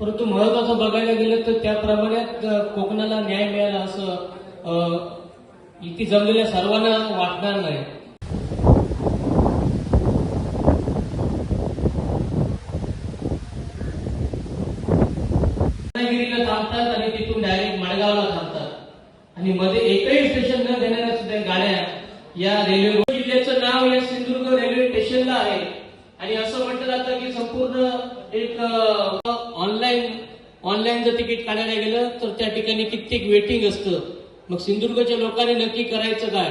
परंतु महत्वाचं बघायला गेलं तर त्या प्रमाणात कोकणाला न्याय मिळाला असं इथे जमलेल्या सर्वांना वाटणार नाही. रत्नागिरीला थांबतात आणि तिथून डायरेक्ट माळगावला थांबतात. आणि मध्ये एकही स्टेशन न देणाऱ्या सुद्धा गाड्या या रेल्वे जिल्ह्याचं नाव या सिंधुदुर्ग रेल्वे स्टेशनला आहे. आणि असं म्हटलं जातं की संपूर्ण एक ऑनलाईन ऑनलाईन जर तिकीट काढायला गेलं तर त्या ठिकाणी कित्येक वेटिंग असतं. मग सिंधुदुर्गच्या लोकांनी नक्की करायचं काय?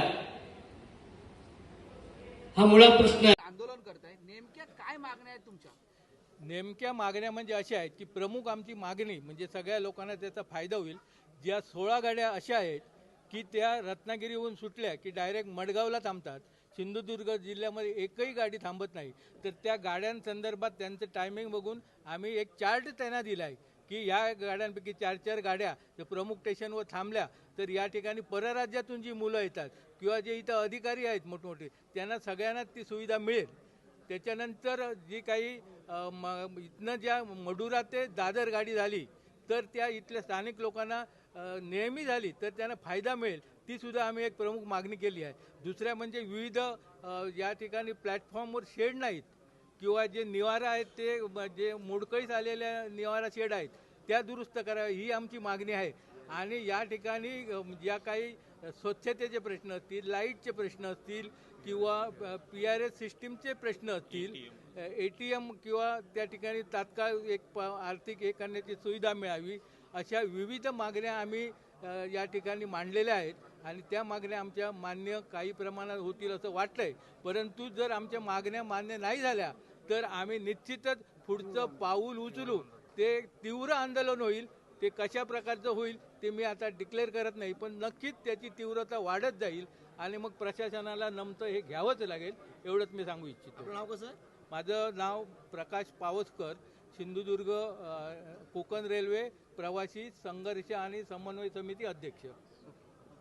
हा मुळात प्रश्न आहे. आंदोलन करताय. नेमक्या काय मागण्या आहेत तुमच्या? नेमक्या मागण्या म्हणजे अशा आहेत की प्रमुख आमची मागणी म्हणजे सगळ्या लोकांना त्याचा फायदा होईल. ज्या सोळा गाड्या अशा आहेत की त्या रत्नागिरीहून सुटल्या की डायरेक्ट मडगावला थांबतात. सिंधुदुर्ग जिल्ह्यामध्ये एकही गाडी थांबत नाही. तर त्या गाड्यांसंदर्भात त्यांचं टायमिंग बघून आम्ही एक चार्ट त्यांना दिला आहे की या गाड्यांपैकी चार चार गाड्या जर प्रमुख स्टेशनवर थांबल्या तर या ठिकाणी परराज्यातून जी मुलं येतात किंवा जे इथं अधिकारी आहेत मोठमोठे त्यांना सगळ्यांना ती सुविधा मिळेल. त्याच्यानंतर जी काही म- इथनं ज्या मडुरा ते दादर गाडी झाली तर त्या इथल्या स्थानिक लोकांना नेहमी झाली तर त्यांना फायदा मिळेल. ती सुद्धा आम्ही एक प्रमुख मागणी केली आहे. दुसऱ्या म्हणजे विविध या ठिकाणी प्लॅटफॉर्मवर शेड नाहीत. किंवा जे निवारा आहेत ते जे मोडकळीस आलेल्या निवारा शेड आहेत त्या दुरुस्त कराव्या ही आमची मागणी आहे. आणि या ठिकाणी ज्या काही स्वच्छतेचे प्रश्न असतील लाईटचे प्रश्न असतील किंवा पी आर एस सिस्टीमचे प्रश्न असतील ए टी एम किंवा त्या ठिकाणी तात्काळ एक प आर्थिक हे करण्याची सुविधा मिळावी. अशा विविध मागण्या आम्ही या ठिकाणी मांडलेल्या आहेत आणि त्या मागण्या आमच्या मान्य काही प्रमाणात होतील असं वाटतंय. परंतु जर आमच्या मागण्या मान्य नाही झाल्या तर आम्ही निश्चितच पुढचं पाऊल उचलू ते तीव्र आंदोलन होईल ते कशा प्रकारचं होईल ते मी आता डिक्लेअर करत नाही पण नक्कीच त्याची तीव्रता वाढत जाईल आणि मग प्रशासनाला नमतं हे घ्यावंच लागेल एवढंच मी सांगू इच्छितो. नाव कसं? माझं नाव प्रकाश पावसकर सिंधुदुर्ग कोकण रेल्वे प्रवासी संघर्ष आणि समन्वय समिती अध्यक्ष.